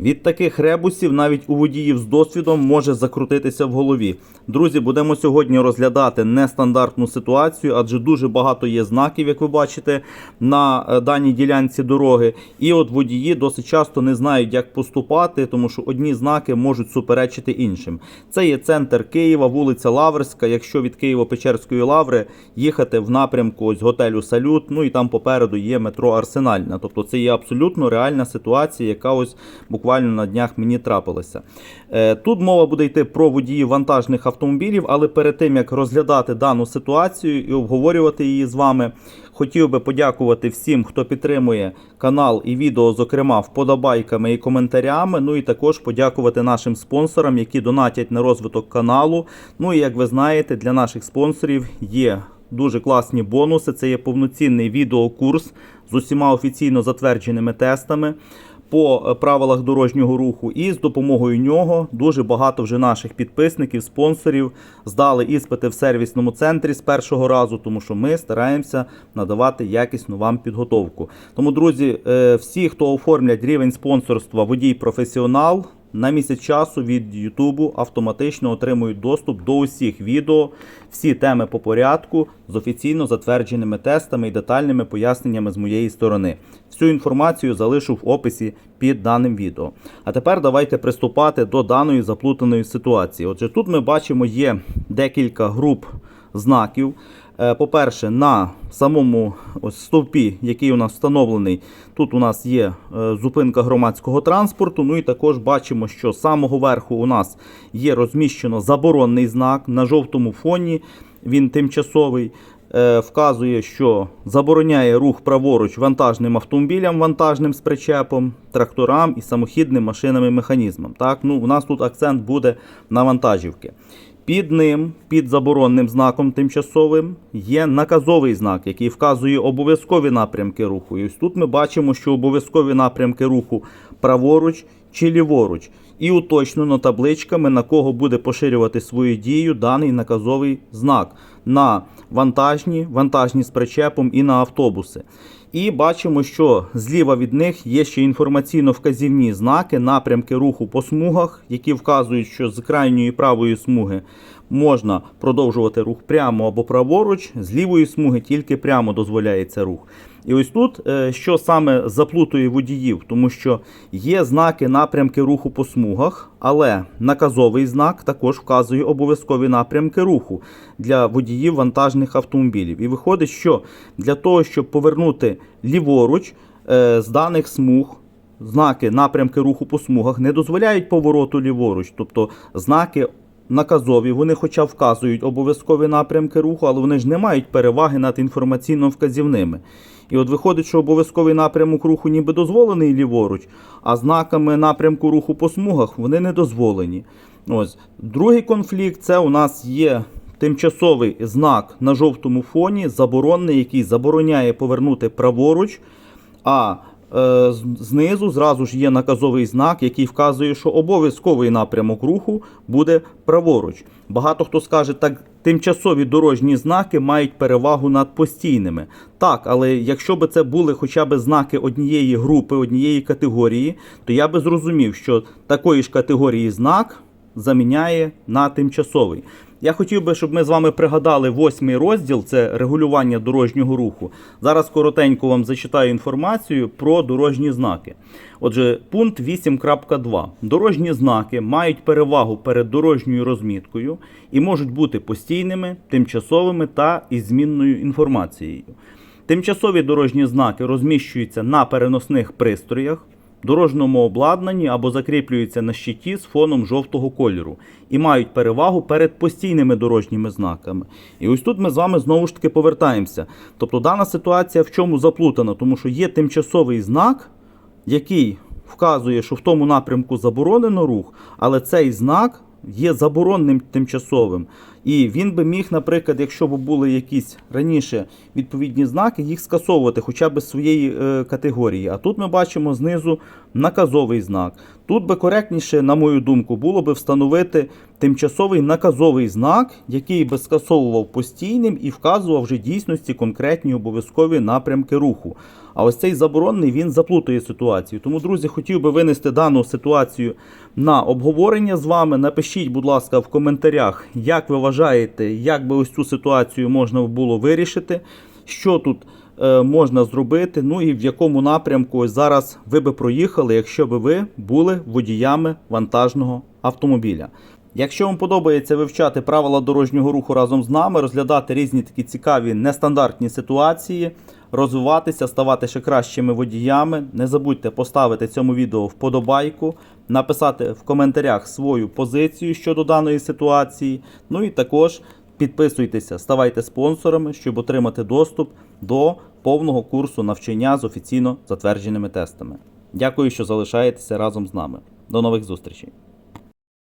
Від таких ребусів навіть у водіїв з досвідом може закрутитися в голові. Друзі, будемо сьогодні розглядати нестандартну ситуацію, адже дуже багато є знаків, як ви бачите, на е, даній ділянці дороги. І от водії досить часто не знають, як поступати, тому що одні знаки можуть суперечити іншим. Це є центр Києва, вулиця Лаврська. Якщо від Києво-Печерської лаври їхати в напрямку ось готелю Салют, ну і там попереду є метро Арсенальна. Тобто це є абсолютно реальна ситуація, яка ось буквально на днях мені трапилася. Е, Тут мова буде йти про водіїв вантажних автомобілів, але перед тим як розглядати дану ситуацію і обговорювати її з вами, хотів би подякувати всім, хто підтримує канал і відео, зокрема вподобайками і коментарями. Ну і також подякувати нашим спонсорам, які донатять на розвиток каналу. Ну і як ви знаєте, для наших спонсорів є. Дуже класні бонуси. Це є повноцінний відеокурс з усіма офіційно затвердженими тестами по е, правилах дорожнього руху. І з допомогою нього дуже багато вже наших підписників, спонсорів здали іспити в сервісному центрі з першого разу, тому що ми стараємося надавати якісну вам підготовку. Тому, друзі, е, всі, хто оформлять рівень спонсорства водій професіонал. На місяць часу від Ютубу автоматично отримують доступ до усіх відео, всі теми по порядку з офіційно затвердженими тестами і детальними поясненнями з моєї сторони. Всю інформацію залишу в описі під даним відео. А тепер давайте приступати до даної заплутаної ситуації. Отже, тут ми бачимо є декілька груп знаків. Е, По-перше, на самому стовпі, який у нас встановлений, тут у нас є е, зупинка громадського транспорту. Ну і також бачимо, що з самого верху у нас є розміщено заборонний знак на жовтому фоні. Він тимчасовий. е, Вказує, що забороняє рух праворуч вантажним автомобілям, вантажним з причепом, тракторам і самохідним машинам і механізмам. Так, ну у нас тут акцент буде на вантажівки. Під ним, під заборонним знаком тимчасовим, є наказовий знак, який вказує обов'язкові напрямки руху. І ось тут ми бачимо, що обов'язкові напрямки руху праворуч чи ліворуч. І уточнено табличками, на кого буде поширювати свою дію даний наказовий знак на вантажні, вантажні з причепом і на автобуси. І бачимо, що зліва від них є ще інформаційно-вказівні знаки, напрямки руху по смугах, які вказують, що з крайньої правої смуги можна продовжувати рух прямо або праворуч, з лівої смуги тільки прямо дозволяється рух. І ось тут е, що саме заплутує водіїв, тому що є знаки напрямки руху по смугах, але наказовий знак також вказує обов'язкові напрямки руху для водіїв вантажних автомобілів. І виходить, що для того, щоб повернути ліворуч е, з даних смуг. Знаки напрямки руху по смугах не дозволяють повороту ліворуч, тобто знаки наказові, вони хоча вказують обов'язкові напрямки руху, але вони ж не мають переваги над інформаційно-вказівними. І от виходить, що обов'язковий напрямок руху ніби дозволений ліворуч, а знаками напрямку руху по смугах вони не дозволені. Ось. Другий конфлікт це у нас є тимчасовий знак на жовтому фоні, заборонний, який забороняє повернути праворуч. А знизу зразу ж є наказовий знак, який вказує, що обов'язковий напрямок руху буде праворуч. Багато хто скаже, так тимчасові дорожні знаки мають перевагу над постійними. Так, але якщо б це були хоча б знаки однієї групи, однієї категорії, то я би зрозумів, що такої ж категорії знак заміняє на тимчасовий. Я хотів би, щоб ми з вами пригадали восьмий розділ це регулювання дорожнього руху. Зараз коротенько вам зачитаю інформацію про дорожні знаки. Отже, пункт 8.2. Дорожні знаки мають перевагу перед дорожньою розміткою і можуть бути постійними, тимчасовими та із змінною інформацією. Тимчасові дорожні знаки розміщуються на переносних пристроях, дорожньому обладнанні або закріплюються на щиті з фоном жовтого кольору і мають перевагу перед постійними дорожніми знаками. І ось тут ми з вами знову ж таки повертаємося. Тобто дана ситуація в чому заплутана, тому що є тимчасовий знак, який вказує, що в тому напрямку заборонено рух, але цей знак є заборонним тимчасовим. І він би міг, наприклад, якщо б були якісь раніше відповідні знаки, їх скасовувати хоча б з своєї е, категорії. А тут ми бачимо знизу наказовий знак. Тут би коректніше, на мою думку, було би встановити тимчасовий наказовий знак, який би скасовував постійним і вказував вже дійсності конкретні обов'язкові напрямки руху. А ось цей заборонений він заплутує ситуацію. Тому, друзі, хотів би винести дану ситуацію на обговорення з вами. Напишіть, будь ласка, в коментарях, як ви вважаєте, як би ось цю ситуацію можна було вирішити, що тут е, можна зробити, ну і в якому напрямку ось зараз ви би проїхали, якщо би ви були водіями вантажного автомобіля. Якщо вам подобається вивчати правила дорожнього руху разом з нами, розглядати різні такі цікаві нестандартні ситуації, розвиватися, ставати ще кращими водіями, не забудьте поставити цьому відео вподобайку, написати в коментарях свою позицію щодо даної ситуації. Ну і також підписуйтеся, ставайте спонсорами, щоб отримати доступ до повного курсу навчання з офіційно затвердженими тестами. Дякую, що залишаєтеся разом з нами. До нових зустрічей!